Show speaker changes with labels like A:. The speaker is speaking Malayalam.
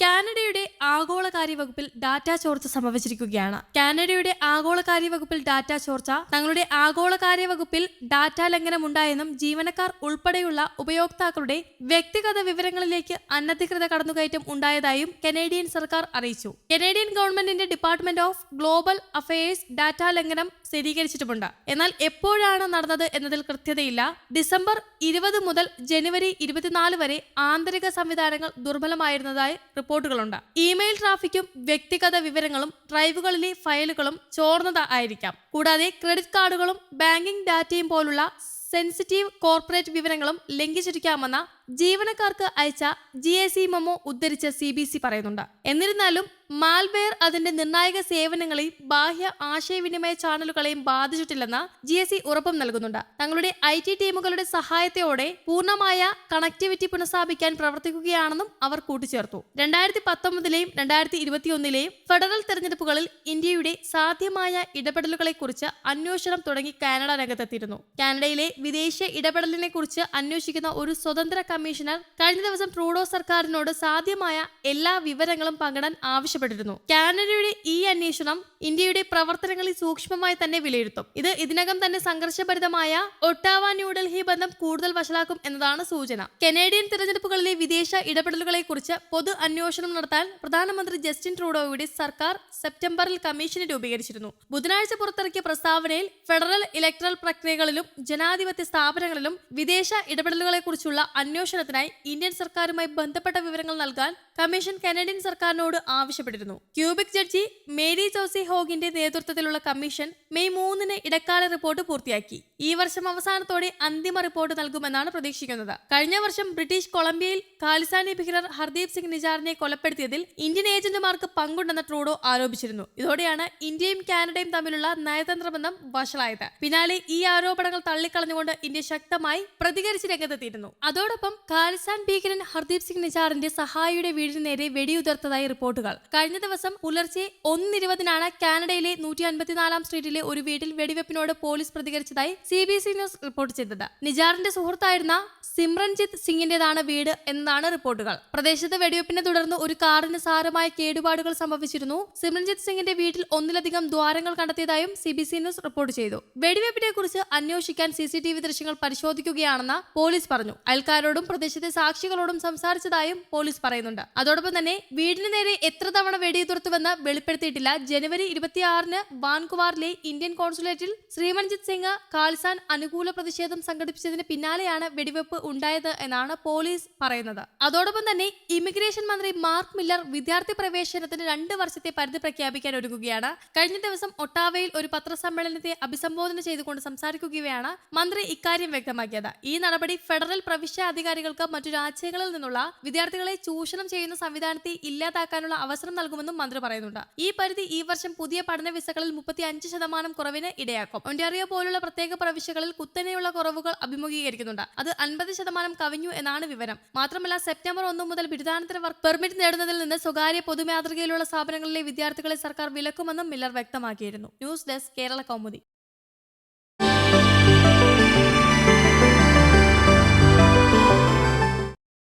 A: കാനഡയുടെ ആഗോളകാര്യ വകുപ്പിൽ ഡാറ്റ ചോർച്ച സംഭവിച്ചിരിക്കുകയാണ്. കാനഡയുടെ ആഗോളകാര്യ വകുപ്പിൽ ഡാറ്റ ചോർച്ച തങ്ങളുടെ ആഗോളകാര്യ വകുപ്പിൽ ഡാറ്റ ലംഘനം ഉണ്ടായെന്നും ജീവനക്കാർ ഉൾപ്പെടെയുള്ള ഉപയോക്താക്കളുടെ വ്യക്തിഗത വിവരങ്ങളിലേക്ക് അനധികൃത കടന്നുകയറ്റം ഉണ്ടായതായും കനേഡിയൻ സർക്കാർ അറിയിച്ചു. കനേഡിയൻ ഗവൺമെന്റിന്റെ department of global affairs data ലംഘനം സ്ഥിരീകരിച്ചിട്ടുമുണ്ട്. എന്നാൽ എപ്പോഴാണ് നടന്നത് എന്നതിൽ കൃത്യതയില്ല. ഡിസംബർ ഇരുപത് മുതൽ ജനുവരി ഇരുപത്തിനാല് വരെ ആന്തരിക സംവിധാനങ്ങൾ ദുർബലമായിരുന്നതായി റിപ്പോർട്ടുകളുണ്ട്. ഇമെയിൽ ട്രാഫിക്കും വ്യക്തിഗത വിവരങ്ങളും ഡ്രൈവുകളിലെ ഫയലുകളും ചോർന്നത് ആയിരിക്കാം. കൂടാതെ ക്രെഡിറ്റ് കാർഡുകളും ബാങ്കിംഗ് ഡാറ്റയും പോലുള്ള സെൻസിറ്റീവ് കോർപ്പറേറ്റ് വിവരങ്ങളും ലംഘിച്ചിരിക്കാമെന്ന ജീവനക്കാർക്ക് അയച്ച ജി എ സി മെമ്മോ ഉദ്ധരിച്ച് സി ബി സി പറയുന്നുണ്ട്. എന്നിരുന്നാലും മാൽവെയർ അതിന്റെ നിർണായക സേവനങ്ങളെയും ബാഹ്യ ആശയവിനിമയ ചാനലുകളെയും ബാധിച്ചിട്ടില്ലെന്ന് ജി എസ് സി ഉറപ്പും നൽകുന്നുണ്ട്. തങ്ങളുടെ ഐ ടി ടീമുകളുടെ സഹായത്തോടെ പൂർണമായ കണക്ടിവിറ്റി പുനഃസ്ഥാപിക്കാൻ പ്രവർത്തിക്കുകയാണെന്നും അവർ കൂട്ടിച്ചേർത്തു. രണ്ടായിരത്തി പത്തൊമ്പതിലെയും രണ്ടായിരത്തി ഇരുപത്തിയൊന്നിലെയും ഫെഡറൽ തെരഞ്ഞെടുപ്പുകളിൽ ഇന്ത്യയുടെ സാധ്യമായ ഇടപെടലുകളെക്കുറിച്ച് അന്വേഷണം തുടങ്ങി കാനഡ രംഗത്തെത്തിയിരുന്നു. കാനഡയിലെ വിദേശ ഇടപെടലിനെ കുറിച്ച് അന്വേഷിക്കുന്ന ഒരു സ്വതന്ത്ര കമ്മീഷണർ കഴിഞ്ഞ ദിവസം ട്രൂഡോ സർക്കാരിനോട് സാധ്യമായ എല്ലാ വിവരങ്ങളും പങ്കിടാൻ ആവശ്യപ്പെട്ടിരുന്നു. കാനഡയുടെ ഈ അന്വേഷണം ഇന്ത്യയുടെ പ്രവർത്തനങ്ങളിൽ സൂക്ഷ്മമായി തന്നെ വിലയിരുത്തും. ഇത് ഇതിനകം തന്നെ സംഘർഷഭരിതമായ ഒട്ടാവ ന്യൂഡൽഹി ബന്ധം കൂടുതൽ വഷളാക്കും എന്നതാണ് സൂചന. കനേഡിയൻ തിരഞ്ഞെടുപ്പുകളിലെ വിദേശ ഇടപെടലുകളെ കുറിച്ച് പൊതു അന്വേഷണം നടത്താൻ പ്രധാനമന്ത്രി ജസ്റ്റിൻ ട്രൂഡോയുടെ സർക്കാർ സെപ്റ്റംബറിൽ കമ്മീഷനെ രൂപീകരിച്ചിരുന്നു. ബുധനാഴ്ച പുറത്തിറക്കിയ പ്രസ്താവനയിൽ ഫെഡറൽ ഇലക്ട്രൽ പ്രക്രിയകളിലും ജനാധിപത്യ സ്ഥാപനങ്ങളിലും വിദേശ ഇടപെടലുകളെക്കുറിച്ചുള്ള അന്വേഷണത്തിനായി ഇന്ത്യൻ സർക്കാരുമായി ബന്ധപ്പെട്ട വിവരങ്ങൾ നൽകാൻ കമ്മീഷൻ കനേഡിയൻ സർക്കാരിനോട് ആവശ്യപ്പെട്ടിരുന്നു. ക്യൂബിക് ജഡ്ജി മേരി ജോസി ഹോഗിന്റെ നേതൃത്വത്തിലുള്ള കമ്മീഷൻ മെയ് മൂന്നിന് ഇടക്കാല റിപ്പോർട്ട് പൂർത്തിയാക്കി. ഈ വർഷം അവസാനത്തോടെ അന്തിമ റിപ്പോർട്ട് നൽകുമെന്നാണ് പ്രതീക്ഷിക്കുന്നത്. കഴിഞ്ഞ വർഷം ബ്രിട്ടീഷ് കൊളംബിയയിൽ ഖാലിസ്ഥാനി ഭീകരർ ഹർദീപ് സിംഗ് നിജാറിനെ കൊലപ്പെടുത്തിയതിൽ ഇന്ത്യൻ ഏജന്റുമാർക്ക് പങ്കുണ്ടെന്ന് ട്രൂഡോ ആരോപിച്ചിരുന്നു. ഇതോടെയാണ് ഇന്ത്യയും കാനഡയും തമ്മിലുള്ള നയതന്ത്ര ബന്ധം വഷളായത്. പിന്നാലെ ഈ ആരോപണങ്ങൾ തള്ളിക്കളഞ്ഞുകൊണ്ട് ഇന്ത്യ ശക്തമായി പ്രതികരിച്ച് രംഗത്തെത്തിയിരുന്നു. അതോടൊപ്പം ഖാലിസ്ഥാൻ ഭീകരൻ ഹർദീപ് സിംഗ് നിജാറിന്റെ സഹായിയുടെ വീടിന് നേരെ വെടിയുതിർത്തതായി റിപ്പോർട്ടുകൾ. കഴിഞ്ഞ ദിവസം പുലർച്ചെ ഒന്നിരുപതിനാണ് കാനഡയിലെ നൂറ്റി അൻപത്തിനാലാം സ്ട്രീറ്റിലെ ഒരു വീട്ടിൽ വെടിവെപ്പിനോട് police പ്രതികരിച്ചതായി C B C news report ചെയ്തത്. നിജാറിന്റെ സുഹൃത്തായിരുന്ന സിമ്രൻജിത്ത് സിംഗിന്റേതാണ് വീട് എന്നാണ് റിപ്പോർട്ടുകൾ. പ്രദേശത്ത് വെടിവെപ്പിനെ തുടർന്ന് ഒരു കാറിന് സാരമായ കേടുപാടുകൾ സംഭവിച്ചിരുന്നു. സിമ്രൻജിത്ത് സിംഗിന്റെ വീട്ടിൽ ഒന്നിലധികം ദ്വാരങ്ങൾ കണ്ടെത്തിയതായും C B C news report ചെയ്തു. വെടിവെപ്പിനെ കുറിച്ച് അന്വേഷിക്കാൻ സി സി ടി വി ദൃശ്യങ്ങൾ പരിശോധിക്കുകയാണെന്ന് പോലീസ് പറഞ്ഞു. അയൽക്കാരോടും പ്രദേശത്തെ സാക്ഷികളോടും സംസാരിച്ചതായും പോലീസ് പറയുന്നുണ്ട്. അതോടൊപ്പം തന്നെ വീടിന് നേരെ എത്ര തവണ വെടിയുതിർത്തുവെന്ന് വെളിപ്പെടുത്തിയിട്ടില്ല. ജനുവരി ഇരുപത്തിയാറിന് വാൻകുവാറിലെ ഇന്ത്യൻ കോൺസുലേറ്റിൽ ശ്രീമൻജിത് സിംഗ് ഖാലിസ്ഥാൻ അനുകൂല പ്രതിഷേധം സംഘടിപ്പിച്ചതിന് പിന്നാലെയാണ് വെടിവെപ്പ് ഉണ്ടായത് എന്നാണ് പോലീസ് പറയുന്നത്. അതോടൊപ്പം തന്നെ ഇമിഗ്രേഷൻ മന്ത്രി മാർക്ക് മില്ലർ വിദ്യാർത്ഥി പ്രവേശനത്തിന് രണ്ട് വർഷത്തെ പരിധി പ്രഖ്യാപിക്കാൻ ഒരുങ്ങുകയാണ്. കഴിഞ്ഞ ദിവസം ഒട്ടാവയിൽ ഒരു പത്രസമ്മേളനത്തെ അഭിസംബോധന ചെയ്തുകൊണ്ട് സംസാരിക്കുകയാണ് മന്ത്രി ഇക്കാര്യം വ്യക്തമാക്കിയത്. ഈ നടപടി ഫെഡറൽ പ്രവിശ്യ അധികാരികൾക്ക് മറ്റു രാജ്യങ്ങളിൽ നിന്നുള്ള വിദ്യാർത്ഥികളെ ചൂഷണം ചെയ്യുന്ന സംവിധാനത്തെ ഇല്ലാതാക്കാനുള്ള അവസരം നൽകുമെന്നും മന്ത്രി പറയുന്നുണ്ട്. ഈ പരിധി ഈ വർഷം പുതിയ പഠന വിസകളിൽ മുപ്പത്തി അഞ്ച് ശതമാനം കുറവിന് ഇടയാക്കും. ഒണ്ടാറിയോ പോലുള്ള പ്രത്യേക പ്രവിശ്യകളിൽ കുത്തനെയുള്ള കുറവുകൾ അഭിമുഖീകരിക്കുന്നുണ്ട്. അത് അൻപത് ശതമാനം കവിഞ്ഞു എന്നാണ് വിവരം. മാത്രമല്ല സെപ്റ്റംബർ ഒന്നു മുതൽ ബിരുദാനന്തര വർക്ക് പെർമിറ്റ് നേടുന്നതിൽ നിന്ന് സ്വകാര്യ പൊതുമാതൃകയിലുള്ള സ്ഥാപനങ്ങളിലെ വിദ്യാർത്ഥികളെ സർക്കാർ വിലക്കുമെന്നും മില്ലർ വ്യക്തമാക്കിയിരുന്നു. News desk Kerala Kaumudi.